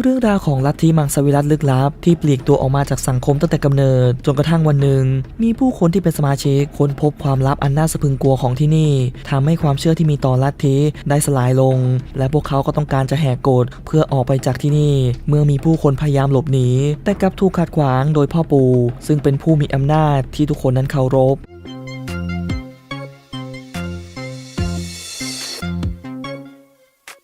เรื่องราวของลัทธิมังสวิรัตลึกลับ ที่ปลีกตัวออกมาจากสังคมตั้งแต่กำเนิด จนกระทั่งวันหนึ่ง มีผู้คนที่เป็นสมาชิกค้นพบความลับอันน่าสะพึงกลัวของที่นี่ทำให้ความเชื่อที่มีต่อลัทธิได้สลายลง และพวกเขาก็ต้องการจะแหกกฎเพื่อออกไปจากที่นี่ เมื่อมีผู้คนพยายามหลบหนีแต่กลับถูกขัดขวางโดยพ่อปู่ซึ่งเป็นผู้มีอำนาจที่ทุกคนนั้นเคารพ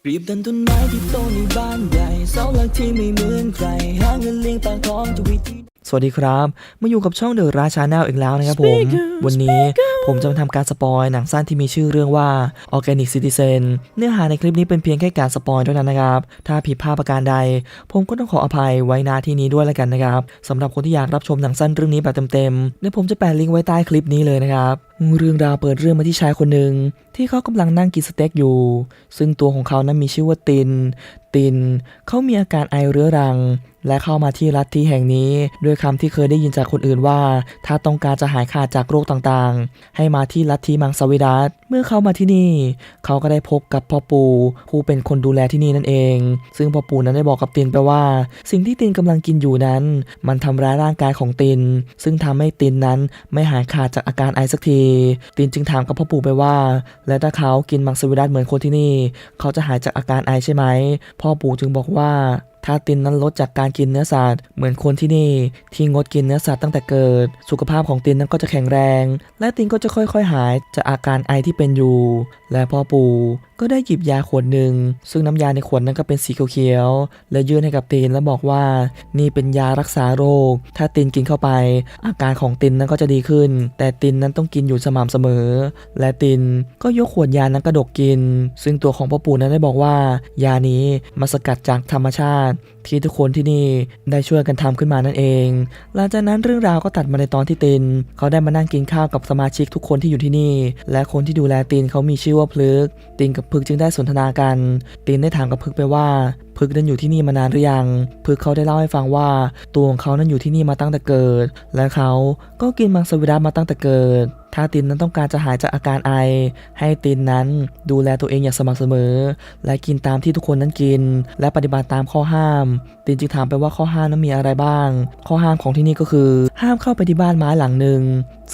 ปรียบดันต้นไม้ที่โตในบ้านใหญ่เสาหลักที่ไม่เหมือนใครหาเงินเลี้ยงปากท้องทุกวิธีสวัสดีครับ มาอยู่กับช่องเดอะราชาแนลอีกแล้วนะครับผม วันนี้ผมจะมาทำการสปอยหนังสั้นที่มีชื่อเรื่องว่า Organic Citizen เนื้อหาในคลิปนี้เป็นเพียงแค่การสปอยเท่านั้นนะครับ ถ้าผิดพลาดประการใด ผมก็ต้องขออภัยไว้ณที่นี้ด้วยแล้วกันนะครับสำหรับคนที่อยากรับชมหนังสั้นเรื่องนี้แบบเต็มๆเดี๋ยวผมจะแปะลิงก์ไว้ใต้คลิปนี้เลยนะครับ เรื่องราวเปิดเรื่องมาที่ชายคนหนึ่งที่เขากำลังนั่งกินสเต็กอยู่ ซึ่งตัวของเขานั้นมีชื่อว่าติน ติน เขามีอาการไอเรื้อรัง และเข้ามาที่รัฐที่แห่งนี้ ด้วยคำที่เคยได้ยินจากคนอื่นว่า ถ้าต้องการจะหายขาดจากโรคต่างๆ ให้มาที่รัฐที่มังสวิรัตเมื่อเขามาที่นี่ เขาก็ได้พบกับพ่อปู่ผู้เป็นคนดูแลที่นี่นั่นเอง ซึ่งพ่อปู่นั้นได้บอกกับตินไปว่า สิ่งที่ตินกำลังกินอยู่นั้น มันทำร้ายร่างกายของติน ซึ่งทำให้ตินนั้นไม่หายขาดจากอาการไอสักทีตีนจึงถามกับพ่อปู่ไปว่า และถ้าเขากินมังสวิรัตเหมือนคนที่นี่ เขาจะหายจากอาการไอใช่ไหม พ่อปู่จึงบอกว่าถ้าตินนั้นลดจากการกินเนื้อสัตว์ เหมือนคนที่นี่ที่งดกินเนื้อสัตว์ตั้งแต่เกิด สุขภาพของตินนั้นก็จะแข็งแรง และตินก็จะค่อยๆ หายจากอาการไอที่เป็นอยู่ และพ่อปู่ก็ได้หยิบยาขวดหนึ่ง ซึ่งน้ำยาในขวดนั้นก็เป็นสีเขียวๆ และยื่นให้กับตินแล้วบอกว่า นี่เป็นยารักษาโรค ถ้าตินกินเข้าไป อาการของตินนั้นก็จะดีขึ้น แต่ตินนั้นต้องกินอยู่สม่ำเสมอ และตินก็ยกขวดยานั้นกระดกกิน ซึ่งตัวของพ่อปู่นั้นได้บอกว่า ยานี้มาสกัดจากธรรมชาติที่ทุกคนที่นี่ได้ช่วยกันทำขึ้นมานั่นเอง หลังจากนั้นเรื่องราวก็ตัดมาในตอนที่ติน เขาได้มานั่งกินข้าวกับสมาชิกทุกคนที่อยู่ที่นี่ และคนที่ดูแลตินเขามีชื่อว่าพลึก ตินกับพึกจึงได้สนทนากัน ตินได้ถามกับพึกไปว่าพึกนั้นอยู่ที่นี่มานานหรือยัง พึกเขาได้เล่าให้ฟังว่าตัวของเขานั้นอยู่ที่นี่มาตั้งแต่เกิด และเขาก็กินมังสวิรัตมาตั้งแต่เกิด ถ้าตินนั้นต้องการจะหายจากอาการไอ ให้ตินนั้นดูแลตัวเองอย่างสม่ำเสมอ และกินตามที่ทุกคนนั้นกิน และปฏิบัติตามข้อห้าม ตินจึงถามไปว่าข้อห้ามนั้นมีอะไรบ้าง ข้อห้ามของที่นี่ก็คือ ห้ามเข้าไปที่บ้านไม้หลังหนึ่ง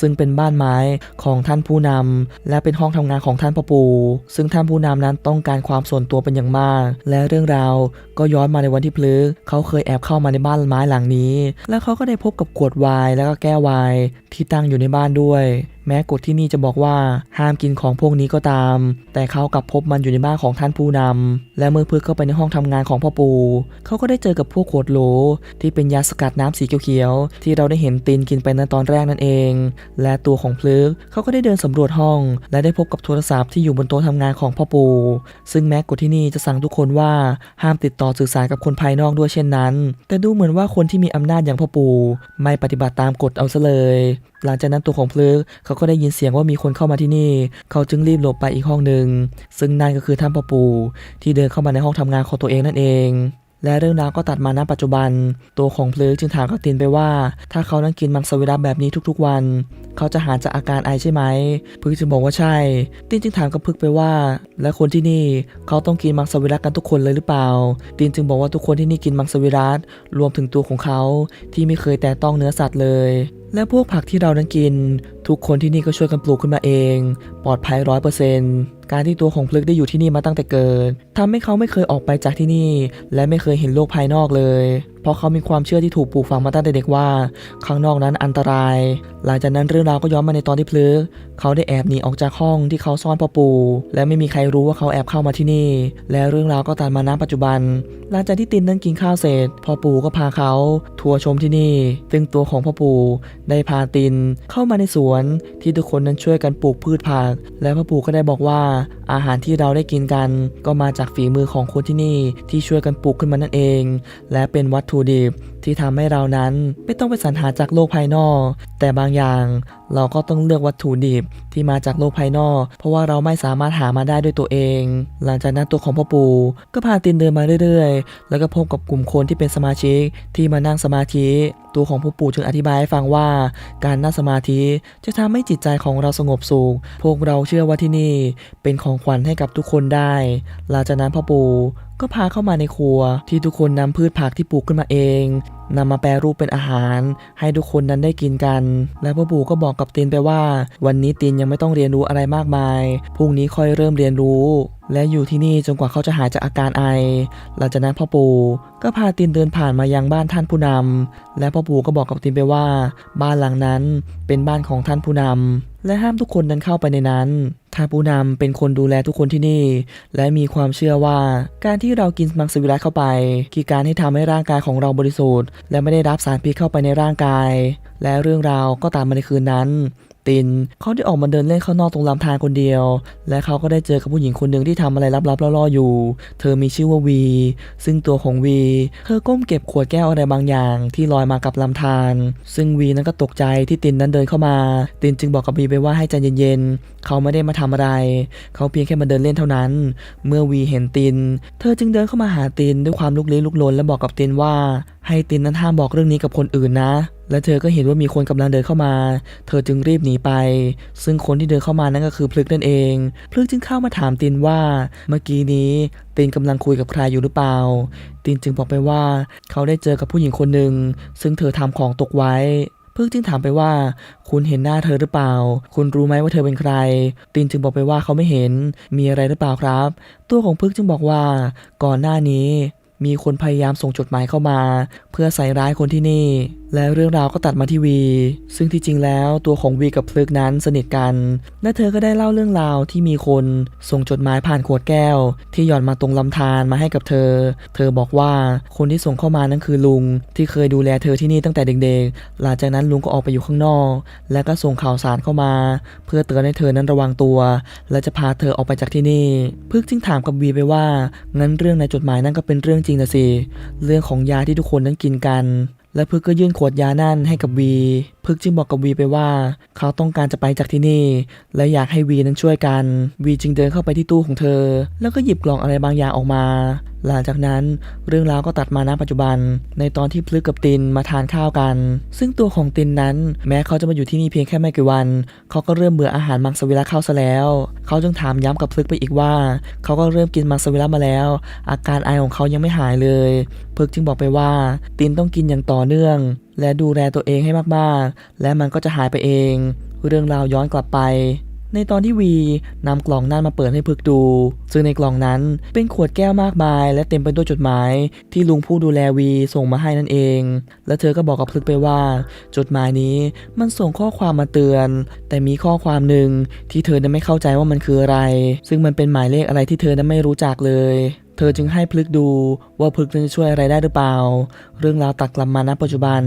ซึ่งเป็นบ้านไม้ของท่านผู้นำและเป็นห้องทำงานของท่านพ่อปู่ซึ่งท่านผู้นำนั้นต้องการความส่วนตัวเป็นอย่างมาก และเรื่องราวก็ย้อนมาในวันที่พลึกเขาเคยแอบเข้ามาในบ้านไม้หลังนี้ และเขาก็ได้พบกับขวดไวน์แล้วก็แก้วไวน์ที่ตั้งอยู่ในบ้านด้วยแม้กฎที่นี่จะบอกว่าห้ามกินของพวกนี้ก็ตาม แต่เขากลับพบมันอยู่ในบ้านของท่านผู้นำและเมื่อพึกเข้าไปในห้องทำงานของพ่อปู่เขาก็ได้เจอกับพวกขวดโหลที่เป็นยาสกัดน้ำสีเขียวๆที่เราได้เห็นตินกินไปในตอนแรกนั่นเองและตัวของพลึกเขาก็ได้เดินสำรวจห้อง และได้พบกับโทรศัพท์ที่อยู่บนโต๊ะทำงานของพ่อปู่ซึ่งแม้กฎที่นี่จะสั่งทุกคนว่าห้ามติดต่อสื่อสารกับคนภายนอกด้วยเช่นนั้น แต่ดูเหมือนว่าคนที่มีอำนาจอย่างพ่อปู่ไม่ปฏิบัติตามกฎเอาซะเลย หลังจากนั้นตัวของพลึกเขาก็ได้ยินเสียงว่ามีคนเข้ามาที่นี่ เขาจึงรีบหลบไปอีกห้องหนึ่งซึ่งนั่นก็คือท่านพ่อปู่ที่เดินเข้ามาในห้องทำงานของตัวเองนั่นเอง และเรื่องราวก็ตัดมาณปัจจุบัน ตัวของเพลิกจึงถามกับตินไปว่า ถ้าเขานั้นกินมังสวิรัตแบบนี้ทุกๆวัน เขาจะหายจากอาการไอใช่ไหมพึกจึงบอกว่าใช่ ตินจึงถามกับพึกไปว่า และคนที่นี่เขาต้องกินมังสวิรัตกันทุกคนเลยหรือเปล่า ตินจึงบอกว่าทุกคนที่นี่กินมังสวิรัตรวมถึงตัวของเขาที่ไม่เคยแตะต้องเนื้อสัตว์เลยและพวกผักที่เรานั้นกิน ทุกคนที่นี่ก็ช่วยกันปลูกขึ้นมาเอง ปลอดภัยร้อยเปอร์เซนต์ การที่ตัวของพลึกได้อยู่ที่นี่มาตั้งแต่เกิดทำให้เขาไม่เคยออกไปจากที่นี่ และไม่เคยเห็นโลกภายนอกเลย เพราะเขามีความเชื่อที่ถูกปลูกฝังมาตั้งแต่เด็กว่า ข้างนอกนั้นอันตราย หลังจากนั้นเรื่องราวก็ย้อนมาในตอนที่พลึกเขาได้แอบหนีออกจากห้องที่เขาซ่อนพ่อปู่และไม่มีใครรู้ว่าเขาแอบเข้ามาที่นี่ และเรื่องราวก็ตัดมาณปัจจุบัน หลังจากที่ตินนั้นกินข้าวเสร็จพ่อปู่ก็พาเขาทัวร์ชมที่นี่ ซึ่งตัวของพ่อปู่ได้พาตินเข้ามาในสวนที่ทุกคนนั้นช่วยกันปลูกพืชผัก และพ่อปู่ก็ได้บอกว่า อาหารที่เราได้กินกัน ก็มาจากฝีมือของคนที่นี่ที่ช่วยกันปลูกขึ้นมานั่นเอง และเป็นวัตถุดิบที่ทำให้เรานั้นไม่ต้องไปสรรหาจากโลกภายนอก แต่บางอย่างเราก็ต้องเลือกวัตถุดิบที่มาจากโลกภายนอก เพราะว่าเราไม่สามารถหามาได้ด้วยตัวเอง หลังจากนั้นตัวของพ่อปู่ก็พาตินเดินมาเรื่อยๆ แล้วก็พบกับกลุ่มคนที่เป็นสมาชิกที่มานั่งสมาธิ ตัวของพ่อปู่จึงอธิบายให้ฟังว่าการนั่งสมาธิจะทำให้จิตใจของเราสงบสุข พวกเราเชื่อว่าที่นี่เป็นของขวัญให้กับทุกคนได้ หลังจากนั้นพ่อปู่ก็พาเข้ามาในครัวที่ทุกคนนำพืชผักที่ปลูกขึ้นมาเอง นำมาแปรรูปเป็นอาหาร ให้ทุกคนนั้นได้กินกัน และพ่อปู่ก็บอกกับตินไปว่า วันนี้ตินยังไม่ต้องเรียนรู้อะไรมากมายพรุ่งนี้ค่อยเริ่มเรียนรู้ และอยู่ที่นี่จนกว่าเขาจะหายจากอาการไอ หลังจากนั้นพ่อปู่ก็พาตินเดินผ่านมายังบ้านท่านผู้นำและพ่อปู่ก็บอกกับตินไปว่า บ้านหลังนั้นเป็นบ้านของท่านผู้นำและห้ามทุกคนนั้นเข้าไปในนั้นท่านผู้นำเป็นคนดูแลทุกคนที่นี่ และมีความเชื่อว่า การที่เรากินมังสวิรัตเข้าไป คือการที่ทำให้ร่างกายของเราบริสุทธิ์และไม่ได้รับสารพิษเข้าไปในร่างกาย และเรื่องราวก็ตามมาในคืนนั้น ตินเขาได้ออกมาเดินเล่นข้างนอกตรงลำธารคนเดียว และเขาก็ได้เจอกับผู้หญิงคนหนึ่งที่ทำอะไรลับๆล่อๆอยู่ เธอมีชื่อว่าวี ซึ่งตัวของวี เธอก้มเก็บขวดแก้วอะไรบางอย่าง ที่ลอยมากับลำธารซึ่งวีนั้นก็ตกใจที่ตินนั้นเดินเข้ามา ตินจึงบอกกับวีไปว่าให้ใจเย็นๆเขาไม่ได้มาทำอะไร เขาเพียงแค่มาเดินเล่นเท่านั้น เมื่อวีเห็นติน เธอจึงเดินเข้ามาหาตินด้วยความลุกลี้ลุกลนและบอกกับตินว่า ให้ตินนั้นห้ามบอกเรื่องนี้กับคนอื่นนะ และเธอก็เห็นว่ามีคนกำลังเดินเข้ามา เธอจึงรีบหนีไป ซึ่งคนที่เดินเข้ามานั่นก็คือพลึกนั่นเอง พลึกจึงเข้ามาถามตินว่าเมื่อกี้นี้ตินกำลังคุยกับใครอยู่หรือเปล่า ตินจึงบอกไปว่า เขาได้เจอกับผู้หญิงคนหนึ่งซึ่งเธอทำของตกไว้พึกจึงถามไปว่า คุณเห็นหน้าเธอหรือเปล่า คุณรู้ไหมว่าเธอเป็นใคร ตินจึงบอกไปว่าเขาไม่เห็นมีอะไรหรือเปล่าครับ ตัวของพึกจึงบอกว่า ก่อนหน้านี้ มีคนพยายามส่งจดหมายเข้ามา เพื่อใส่ร้ายคนที่นี่ และเรื่องราวก็ตัดมาที่วี ซึ่งที่จริงแล้วตัวของวีกับพลึกนั้นสนิทกัน และเธอก็ได้เล่าเรื่องราวที่มีคนส่งจดหมายผ่านขวดแก้ว ที่หย่อนมาตรงลำธารมาให้กับเธอ เธอบอกว่าคนที่ส่งเข้ามานั้นคือลุง ที่เคยดูแลเธอที่นี่ตั้งแต่เด็กๆ หลังจากนั้นลุงก็ออกไปอยู่ข้างนอก และก็ส่งข่าวสารเข้ามา เพื่อเตือนให้เธอนั้นระวังตัว และจะพาเธอออกไปจากที่นี่พึกจึงถามกับวีไปว่างั้นเรื่องในจดหมายนั่นก็เป็นเรื่องจริงนะสิเรื่องของยาที่ทุกคนนั้นกินกัน และพึกก็ยื่นขวดยานั่นให้กับวี พึกจึงบอกกับวีไปว่า เขาต้องการจะไปจากที่นี่ และอยากให้วีนั้นช่วยกัน วีจึงเดินเข้าไปที่ตู้ของเธอ แล้วก็หยิบกล่องอะไรบางอย่างออกมา หลังจากนั้นเรื่องราวก็ตัดมาณปัจจุบัน ในตอนที่พลึกกับตินมาทานข้าวกัน ซึ่งตัวของตินนั้นแม้เขาจะมาอยู่ที่นี่เพียงแค่ไม่กี่วัน เขาก็เริ่มเบื่ออาหารมังสวิรัตเข้าซะแล้ว เขาจึงถามย้ำกับพลึกไปอีกว่า เขาก็เริ่มกินมังสวิรัตมาแล้ว อาการไอของเขายังไม่หายเลย พลึกจึงบอกไปว่า ตินต้องกินอย่างต่อเนื่อง และดูแลตัวเองให้มากๆ และมันก็จะหายไปเอง เรื่องราวย้อนกลับไป ในตอนที่วีนำกล่องนั่นมาเปิดให้พึกดู ซึ่งในกล่องนั้นเป็นขวดแก้วมากมาย และเต็มไปด้วยจดหมายที่ลุงผู้ดูแลวีส่งมาให้นั่นเอง และเธอก็บอกกับพึกไปว่า จดหมายนี้มันส่งข้อความมาเตือน แต่มีข้อความหนึ่งที่เธอนั้นไม่เข้าใจว่ามันคืออะไร ซึ่งมันเป็นหมายเลขอะไรที่เธอนั้นไม่รู้จักเลยเธอจึงให้พลึกดูว่าพลึกจะช่วยอะไรได้หรือเปล่า เรื่องราวตัดกลับมาณปัจจุบัน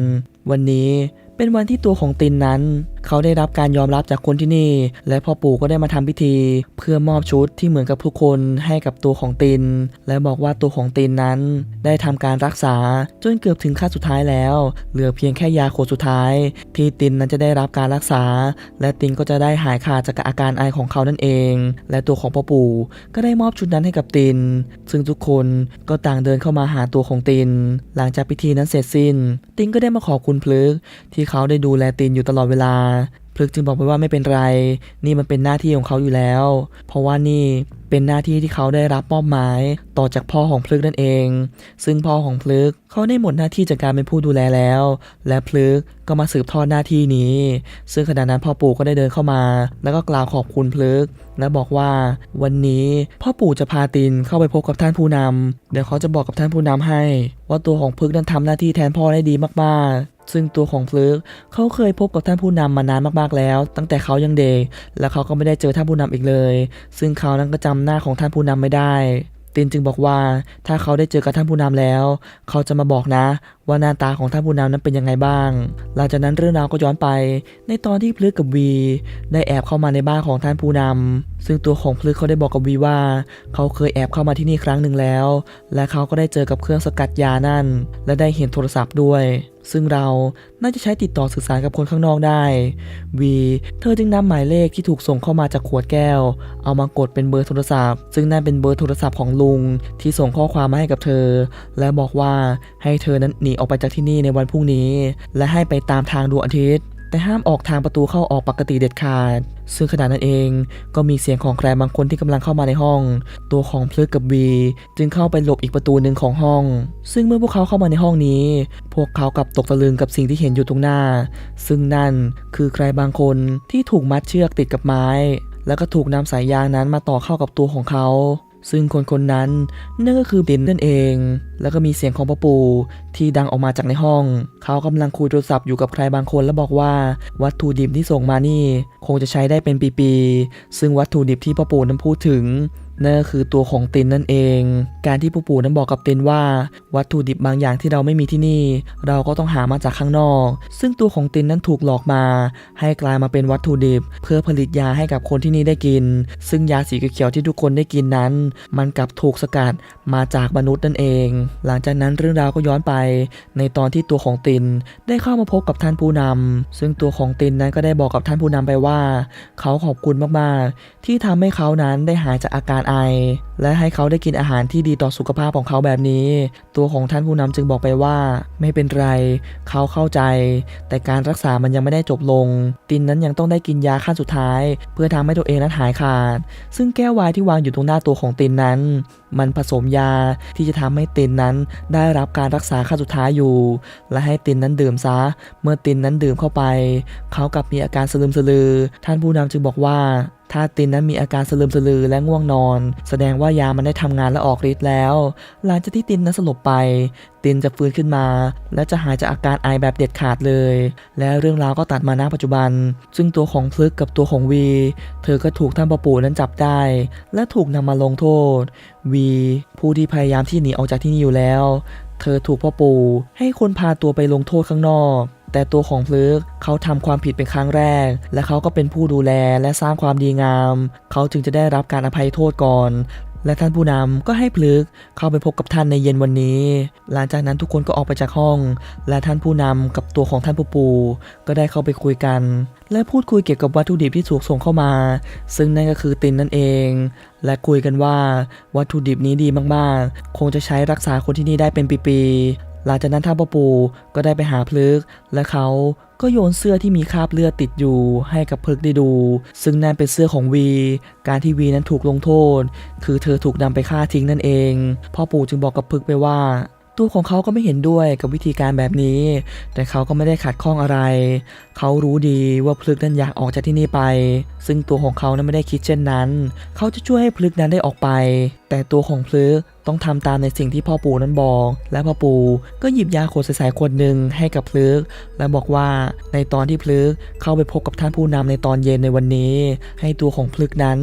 วันนี้เป็นวันที่ตัวของตินนั้นเขาได้รับการยอมรับจากคนที่นี่ และพ่อปู่ก็ได้มาทำพิธี เพื่อมอบชุดที่เหมือนกับทุกคนให้กับตัวของติน และบอกว่าตัวของตินนั้น ได้ทำการรักษาจนเกือบถึงขั้นสุดท้ายแล้ว เหลือเพียงแค่ยาโคดสุดท้าย ที่ตินนั้นจะได้รับการรักษา และตินก็จะได้หายขาดจากอาการไอของเขานั่นเอง และตัวของพ่อปู่ก็ได้มอบชุดนั้นให้กับติน ซึ่งทุกคนก็ต่างเดินเข้ามาหาตัวของติน หลังจากพิธีนั้นเสร็จสิ้น ตินก็ได้มาขอบคุณพลึกที่เขาได้ดูแลตินอยู่ตลอดเวลาพลึกจึงบอกไปว่าไม่เป็นไร นี่มันเป็นหน้าที่ของเขาอยู่แล้ว เพราะว่านี่เป็นหน้าที่ที่เขาได้รับมอบหมาย ต่อจากพ่อของพลึกนั่นเอง ซึ่งพ่อของพลึกเขาได้หมดหน้าที่จากการเป็นผู้ดูแลแล้ว และพลึกก็มาสืบทอดหน้าที่นี้ ซึ่งขณะนั้นพ่อปู่ก็ได้เดินเข้ามา แล้วก็กล่าวขอบคุณพลึก และบอกว่าวันนี้พ่อปู่จะพาตินเข้าไปพบกับท่านผู้นำเดี๋ยวเขาจะบอกกับท่านผู้นำให้ ว่าตัวของพลึกนั้นทำหน้าที่แทนพ่อได้ดีมากๆ ซึ่งตัวของฟลึกเขาเคยพบกับท่านผู้นำมานานมากๆแล้ว ตั้งแต่เขายังเด็ก และเขาก็ไม่ได้เจอท่านผู้นำอีกเลย ซึ่งเขานั้นก็จำหน้าของท่านผู้นำไม่ได้ตินจึงบอกว่าถ้าเขาได้เจอกับท่านผู้นำแล้ว เขาจะมาบอกนะ ว่าหน้าตาของท่านผู้นำนั้นเป็นยังไงบ้าง หลังจากนั้นเรื่องราวก็ย้อนไป ในตอนที่พลึกกับวีได้แอบเข้ามาในบ้านของท่านผู้นำซึ่งตัวของพลึกเขาได้บอกกับวีว่า เขาเคยแอบเข้ามาที่นี่ครั้งหนึ่งแล้ว และเขาก็ได้เจอกับเครื่องสกัดยานั่น และได้เห็นโทรศัพท์ด้วย ซึ่งเราน่าจะใช้ติดต่อสื่อสารกับคนข้างนอกได้วีเธอจึงนำหมายเลขที่ถูกส่งเข้ามาจากขวดแก้ว เอามากดเป็นเบอร์โทรศัพท์ ซึ่งนั่นเป็นเบอร์โทรศัพท์ของลุงที่ส่งข้อความมาให้กับเธอ และบอกว่าให้เธอนั้นหนีออกไปจากที่นี่ในวันพรุ่งนี้ และให้ไปตามทางดวงอาทิตย์ แต่ห้ามออกทางประตูเข้าออกปกติเด็ดขาด ซึ่งขณะนั้นเองก็มีเสียงของใครบางคนที่กำลังเข้ามาในห้อง ตัวของเพลึกกับวีจึงเข้าไปหลบอีกประตูหนึ่งของห้อง ซึ่งเมื่อพวกเขาเข้ามาในห้องนี้ พวกเขากลับตกตะลึงกับสิ่งที่เห็นอยู่ตรงหน้า ซึ่งนั่นคือใครบางคนที่ถูกมัดเชือกติดกับไม้ แล้วก็ถูกนำสายยางนั้นมาต่อเข้ากับตัวของเขา ซึ่งคนคนนั้นนั่นก็คือดินนั่นเอง แล้วก็มีเสียงของพ่อปู่ที่ดังออกมาจากในห้อง เขากำลังคุยโทรศัพท์อยู่กับใครบางคนแล้วบอกว่าวัตถุดิบที่ส่งมานี่ คงจะใช้ได้เป็นปีๆ ซึ่งวัตถุดิบที่พ่อปู่นั้นพูดถึง นั่นก็คือตัวของตินนั่นเอง การที่ปู่ปู่นั้นบอกกับตินว่า วัตถุดิบบางอย่างที่เราไม่มีที่นี่ เราก็ต้องหามาจากข้างนอก ซึ่งตัวของตินนั้นถูกหลอกมา ให้กลายมาเป็นวัตถุดิบ เพื่อผลิตยาให้กับคนที่นี่ได้กิน ซึ่งยาสีเขียวที่ทุกคนได้กินนั้น มันกลับถูกสกัดมาจากมนุษย์นั่นเอง หลังจากนั้นเรื่องราวก็ย้อนไป ในตอนที่ตัวของตินได้เข้ามาพบกับท่านผู้นำซึ่งตัวของตินนั้นก็ได้บอกกับท่านผู้นำไปว่า เขาขอบคุณมากๆ ที่ทำให้เขานั้นได้หายจากอาการไอ และให้เขาได้กินอาหารที่ดีต่อสุขภาพของเขาแบบนี้ ตัวของท่านผู้นำจึงบอกไปว่า ไม่เป็นไร เขาเข้าใจ แต่การรักษามันยังไม่ได้จบลง ตินนั้นยังต้องได้กินยาขั้นสุดท้าย เพื่อทำให้ตัวเองนั้นหายขาด ซึ่งแก้ววายที่วางอยู่ตรงหน้าตัวของตินนั้นมันผสมยาที่จะทำให้ตินนั้นได้รับการรักษาขั้นสุดท้ายอยู่ และให้ตินนั้นดื่มซะ เมื่อตินนั้นดื่มเข้าไป เขากลับมีอาการสลืมสลือ ท่านผู้นำจึงบอกว่าถ้าตินนั้นมีอาการสลืมสลือและง่วงนอน แสดงว่ายามันได้ทำงานและออกฤทธิ์แล้ว หลังจากที่ตินนั้นสลบไปตินจะฟื้นขึ้นมา และจะหายจากอาการไอแบบเด็ดขาดเลย และเรื่องราวก็ตัดมาณปัจจุบัน ซึ่งตัวของพลึกกับตัวของวี เธอก็ถูกท่านปปู่นั้นจับได้ และถูกนำมาลงโทษ วีผู้ที่พยายามที่หนีออกจากที่นี่อยู่แล้ว เธอถูกพ่อปู่ให้คนพาตัวไปลงโทษข้างนอกแต่ตัวของพลึกเขาทำความผิดเป็นครั้งแรก และเขาก็เป็นผู้ดูแลและสร้างความดีงาม เขาจึงจะได้รับการอภัยโทษก่อน และท่านผู้นำก็ให้พลึกเข้าไปพบกับท่านในเย็นวันนี้ หลังจากนั้นทุกคนก็ออกไปจากห้อง และท่านผู้นำกับตัวของท่านปู่ปู่ก็ได้เข้าไปคุยกัน และพูดคุยเกี่ยวกับวัตถุดิบที่ถูกส่งเข้ามา ซึ่งนั่นก็คือตินนั่นเอง และคุยกันว่าวัตถุดิบนี้ดีมากๆ คงจะใช้รักษาคนที่นี่ได้เป็นปีๆหลังจากนั้นท่านปูปูก็ได้ไปหาพลึกและเขา ก็โยนเสื้อที่มีคราบเลือดติดอยู่ให้กับพลึกได้ดู ซึ่งนั่นเป็นเสื้อของวี การที่วีนั้นถูกลงโทษ คือเธอถูกนำไปฆ่าทิ้งนั่นเอง พ่อปู่จึงบอกกับพลึกไปว่าตัวของเขาก็ไม่เห็นด้วยกับวิธีการแบบนี้ แต่เขาก็ไม่ได้ขัดข้องอะไร เขารู้ดีว่าพลึกนั้นอยากออกจากที่นี่ไป ซึ่งตัวของเขานั้นไม่ได้คิดเช่นนั้น เขาจะช่วยให้พลึกนั้นได้ออกไป แต่ตัวของพลึกต้องทำตามในสิ่งที่พ่อปู่นั้นบอก และพ่อปู่ก็หยิบยาขวดใสๆขวดหนึ่งให้กับพลึก และบอกว่าในตอนที่พลึกเข้าไปพบกับท่านผู้นำในตอนเย็นในวันนี้ ให้ตัวของพลึกนั้น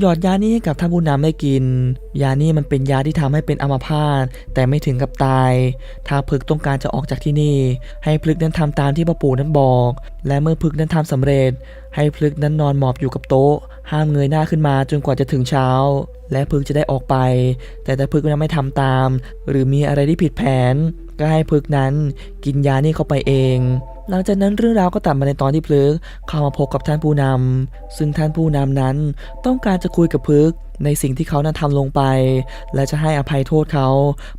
หยอดยานี้ให้กับท่านผู้นำได้กิน ยานี้มันเป็นยาที่ทำให้เป็นอัมพาตแต่ไม่ถึงกับตาย ถ้าพลึกต้องการจะออกจากที่นี่ ให้พลึกนั้นทำตามที่พ่อปู่นั้นบอกและเมื่อพึกนั้นทำสำเร็จ ให้พึกนั้นนอนหมอบอยู่กับโต๊ะ ห้ามเงยหน้าขึ้นมาจนกว่าจะถึงเช้า และพึกจะได้ออกไป แต่ถ้าพึกนั้นไม่ทำตาม หรือมีอะไรที่ผิดแผน ก็ให้พึกนั้นกินยานี่เข้าไปเอง หลังจากนั้นเรื่องราวก็ตัดมาในตอนที่พลึกเข้ามาพบกับท่านผู้นำซึ่งท่านผู้นำนั้นต้องการจะคุยกับพลึกในสิ่งที่เขานั้นทำลงไป และจะให้อภัยโทษเขา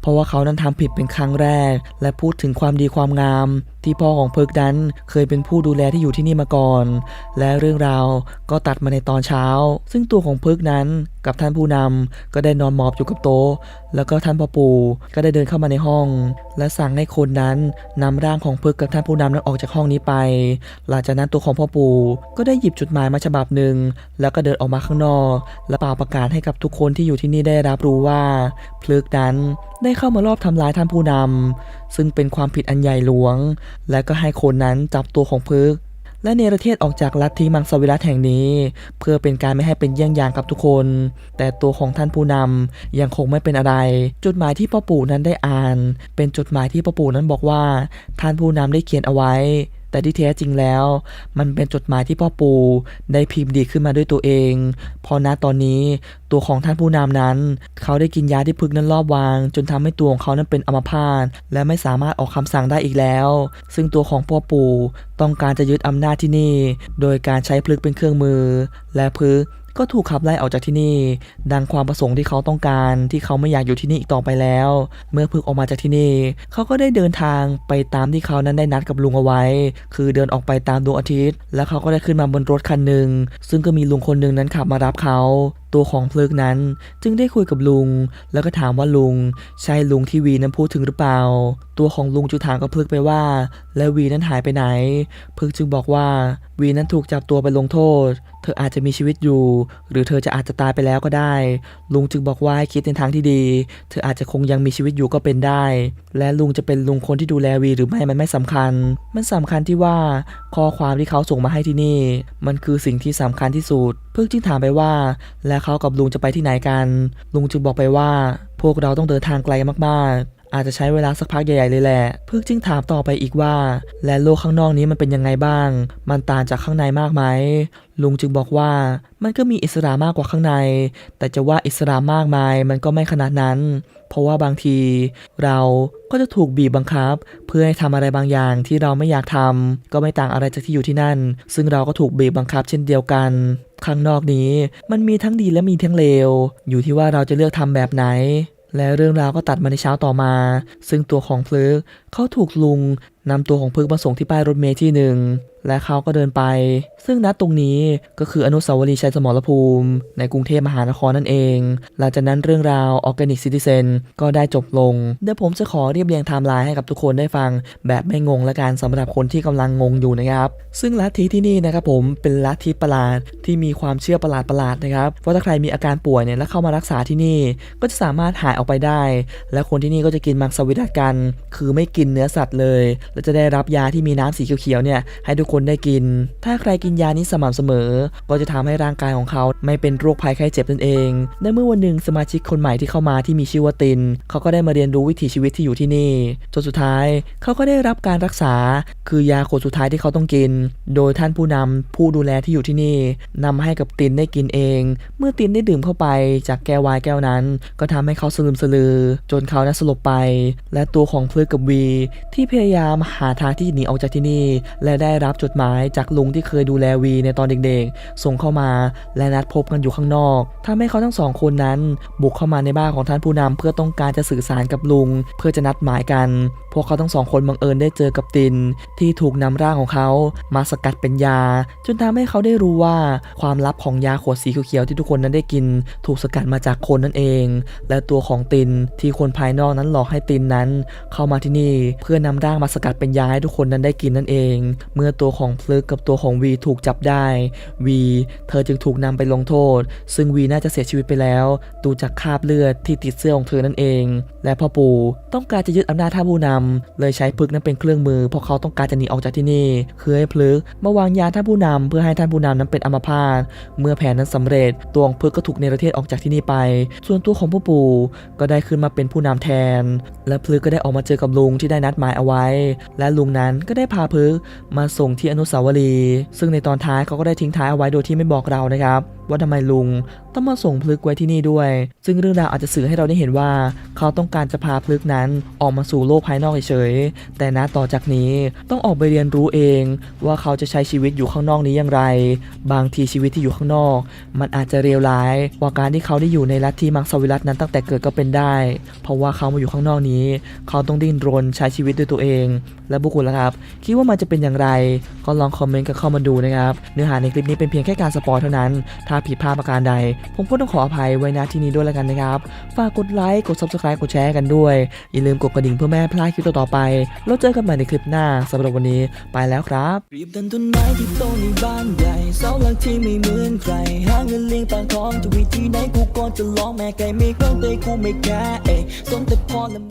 เพราะว่าเขานั้นทำผิดเป็นครั้งแรก และพูดถึงความดีความงาม ที่พ่อของเพิกนั้นเคยเป็นผู้ดูแลที่อยู่ที่นี่มาก่อน และเรื่องราวก็ตัดมาในตอนเช้า ซึ่งตัวของเพิกนั้นกับท่านผู้นำก็ได้นอนหมอบอยู่กับโต๊ะ แล้วก็ท่านพ่อปู่ก็ได้เดินเข้ามาในห้อง และสั่งให้คนนั้นนำร่างของเพิกกับท่านผู้นำนั้นออกจากห้องนี้ไป หลังจากนั้นตัวของพ่อปู่ก็ได้หยิบจดหมายมาฉบับหนึ่ง แล้วก็เดินออกมาข้างนอก และเป่าประกาศให้กับทุกคนที่อยู่ที่นี่ได้รับรู้ว่าพลึกนั้นได้เข้ามารอบทำร้ายท่านผู้นำซึ่งเป็นความผิดอันใหญ่หลวง และก็ให้คนนั้นจับตัวของพลึก และเนรเทศออกจากลัทธิมังสวิรัตแห่งนี้ เพื่อเป็นการไม่ให้เป็นเยี่ยงอย่างกับทุกคน แต่ตัวของท่านผู้นำยังคงไม่เป็นอะไร จดหมายที่พ่อปู่นั้นได้อ่าน เป็นจดหมายที่พ่อปู่นั้นบอกว่า ท่านผู้นำได้เขียนเอาไว้ แต่ที่แท้จริงแล้ว มันเป็นจดหมายที่พ่อปู่ได้พิมพ์ดีขึ้นมาด้วยตัวเอง พอณตอนนี้ตัวของท่านผู้นำนั้น เขาได้กินยาที่พึกนั้นรอบวาง จนทำให้ตัวของเขานั้นเป็นอัมพาตและไม่สามารถออกคำสั่งได้อีกแล้ว ซึ่งตัวของพ่อปู่ต้องการจะยึดอำนาจที่นี่ โดยการใช้พลึกเป็นเครื่องมือ และพลึก ก็ถูกขับไล่ออกจากที่นี่ ดังความประสงค์ที่เขาต้องการ ที่เขาไม่อยากอยู่ที่นี่อีกต่อไปแล้ว เมื่อพึกออกมาจากที่นี่ เขาก็ได้เดินทางไปตามที่เขานั้นได้นัดกับลุงเอาไว้ คือเดินออกไปตามดวงอาทิตย์ แล้วเขาก็ได้ขึ้นมาบนรถคันหนึ่งซึ่งก็มีลุงคนหนึ่งนั้นขับมารับเขาตัวของเพลิกนั้นจึงได้คุยกับลุง แล้วก็ถามว่าลุงใช่ลุงที่วีนั้นพูดถึงหรือเปล่า ตัวของลุงจึงถามกับเพลิกไปว่า แล้ววีนั้นหายไปไหน เพึกจึงบอกว่าวีนั้นถูกจับตัวไปลงโทษ เธออาจจะมีชีวิตอยู่ หรือเธอจะอาจจะตายไปแล้วก็ได้ ลุงจึงบอกว่าให้คิดในทางที่ดี เธออาจจะคงยังมีชีวิตอยู่ก็เป็นได้ และลุงจะเป็นลุงคนที่ดูแลวีหรือไม่มันไม่สำคัญ มันสำคัญที่ว่าข้อความที่เขาส่งมาให้ที่นี่ มันคือสิ่งที่สำคัญที่สุด เพิ่งจึงถามไปว่า และเขากับลุงจะไปที่ไหนกัน ลุงจึงบอกไปว่า พวกเราต้องเดินทางไกลมากๆ อาจจะใช้เวลาสักพักใหญ่ๆเลยแหละ เพิ่งจึงถามต่อไปอีกว่า และโลกข้างนอกนี้มันเป็นยังไงบ้าง มันต่างจากข้างในมากไหมลุงจึงบอกว่ามันก็มีอิสระมากกว่าข้างใน แต่จะว่าอิสระมากมายมันก็ไม่ขนาดนั้น เพราะว่าบางที เราก็จะถูกบีบบังคับ เพื่อให้ทำอะไรบางอย่างที่เราไม่อยากทำก็ไม่ต่างอะไรจากที่อยู่ที่นั่น ซึ่งเราก็ถูกบีบบังคับเช่นเดียวกัน ข้างนอกนี้ มันมีทั้งดีและมีทั้งเลว อยู่ที่ว่าเราจะเลือกทำแบบไหน และเรื่องราวก็ตัดมาในเช้าต่อมา ซึ่งตัวของพลึกเขาถูกลุงนำตัวของพึกมาส่งที่ป้ายรถเมล์ที่หนึ่งและเขาก็เดินไป ซึ่งณตรงนี้ก็คืออนุสาวรีย์ชัยสมรภูมิ ในกรุงเทพมหานครนั่นเอง หลังจากนั้นเรื่องราว Organic Citizen ก็ได้จบลง เดี๋ยวผมจะขอเรียบเรียงไทม์ไลน์ให้กับทุกคนได้ฟัง แบบไม่งงและกันสำหรับคนที่กำลังงงอยู่นะครับ ซึ่งลัทธิที่นี่นะครับผมเป็นลัทธิประหลาดที่มีความเชื่อประหลาดประหลาดๆนะครับว่าถ้าใครมีอาการป่วยเนี่ยแล้วเข้ามารักษาที่นี่ ก็จะสามารถหายออกไปได้ และคนที่นี่ก็จะกินมังสวิรัตกัน คือไม่กินินเนื้อสัตว์เลย และจะได้รับยาที่มีน้ำสีเขียวๆเนี่ยให้ทุกคนได้กิน ถ้าใครกินยานี้สม่ำเสมอ ก็จะทำให้ร่างกายของเขาไม่เป็นโรคภัยไข้เจ็บนั่นเองและเมื่อวันหนึ่งสมาชิกคนใหม่ที่เข้ามาที่มีชื่อว่าติน เขาก็ได้มาเรียนรู้วิถีชีวิตที่อยู่ที่นี่จนสุดท้ายเขาก็ได้รับการรักษา คือยาขวดสุดท้ายที่เขาต้องกิน โดยท่านผู้นำผู้ดูแลที่อยู่ที่นี่นำให้กับตินได้กินเอง เมื่อตินได้ดื่มเข้าไปจากแก้ววายแก้วนั้น ก็ทำให้เขาสลืมสลือ จนเขานั้นสลบไป และตัวของพลึกกับวีที่พยายามหาทางที่จะหนีออกจากที่นี่ และได้รับจดหมายจากลุงที่เคยดูแลวีในตอนเด็กๆ ส่งเข้ามาและนัดพบกันอยู่ข้างนอกทำให้เขาทั้งสองคนนั้นบุกเข้ามาในบ้านของท่านผู้นำเพื่อต้องการจะสื่อสารกับลุง เพื่อจะนัดหมายกัน พวกเขาทั้งสองคนบังเอิญได้เจอกับติน ที่ถูกนำร่างของเขามาสกัดเป็นยา จนทำให้เขาได้รู้ว่าความลับของยาขวดสีเขียวๆที่ทุกคนนั้นได้กิน ถูกสกัดมาจากคนนั่นเอง และตัวของตินที่คนภายนอกนั้นหลอกให้ตินนั้น เข้ามาที่นี่เพื่อนำร่างมาสกัดเป็นยาให้ทุกคนนั้นได้กินนั่นเอง เมื่อตัวของพลึกกับตัวของวีถูกจับได้วีเธอจึงถูกนำไปลงโทษ ซึ่งวีน่าจะเสียชีวิตไปแล้ว ดูจากคราบเลือดที่ติดเสื้อของเธอนั่นเอง และพ่อปู่ต้องการจะยึดอำนาจท่านผู้นำเลยใช้พลึกนั้นเป็นเครื่องมือเพราะเขาต้องการจะหนีออกจากที่นี่ คือให้พลึกมาวางยาท่านผู้นำเพื่อให้ท่านผู้นำนั้นเป็นอัมพาตเมื่อแผนนั้นสำเร็จตัวของพลึกก็ถูกเนรเทศออกจากที่นี่ไป ส่วนตัวของพ่อปู่ก็ได้ขึ้นมาเป็นผู้นำแทน และพลึกก็ได้ออกมาเจอกับลุงที่ได้นัดหมายเอาไว้ และลุงนั้นก็ได้พาพึกมาส่งที่อนุสาวรีย์ซึ่งในตอนท้ายเขาก็ได้ทิ้งท้ายเอาไว้โดยที่ไม่บอกเรานะครับ ว่าทำไมลุง ต้องมาส่งพลึกไว้ที่นี่ด้วย ซึ่งเรื่องราวอาจจะสื่อให้เราได้เห็นว่า เขาต้องการจะพาพลึกนั้นออกมาสู่โลกภายนอกเฉยๆ แต่นะต่อจากนี้ต้องออกไปเรียนรู้เอง ว่าเขาจะใช้ชีวิตอยู่ข้างนอกนี้อย่างไร บางทีชีวิตที่อยู่ข้างนอก มันอาจจะเลวร้ายกว่าการที่เขาได้อยู่ในลัทธิมังสวิรัตนั้นตั้งแต่เกิดก็เป็นได้ เพราะว่าเขามาอยู่ข้างนอกนี้ เขาต้องดิ้นรนใช้ชีวิตด้วยตัวเอง และบุคคลละครับ คิดว่ามันจะเป็นอย่างไร ก็ลองคอมเมนต์กันเข้ามาดูนะครับ เนื้อหาในคลิปนี้เป็นเพียงแค่การสปอยเท่านั้น ถ้าผิดพลาดประการใดผมก็ต้องขออภัยไว้นะที่นี้ด้วยแล้วกันนะครับ ฝากกดไลค์ กด subscribe กดแชร์กันด้วย อย่าลืมกดกระดิ่งเพื่อแม่พลาดคลิปต่อๆไป แล้วเจอกันใหม่ในคลิปหน้าสำหรับวันนี้ไปแล้วครับรีบดันต้นไม้ที่โตในบ้านใหญ่เสาหลักที่ไม่เหมือนใครหาเงินเลี้ยงปากท้องจะวิธีไหนกูก็จะลองแม่ไก่ไม่เครื่องเตะกูไม่แค่เอ้สนแต่พอแล้ว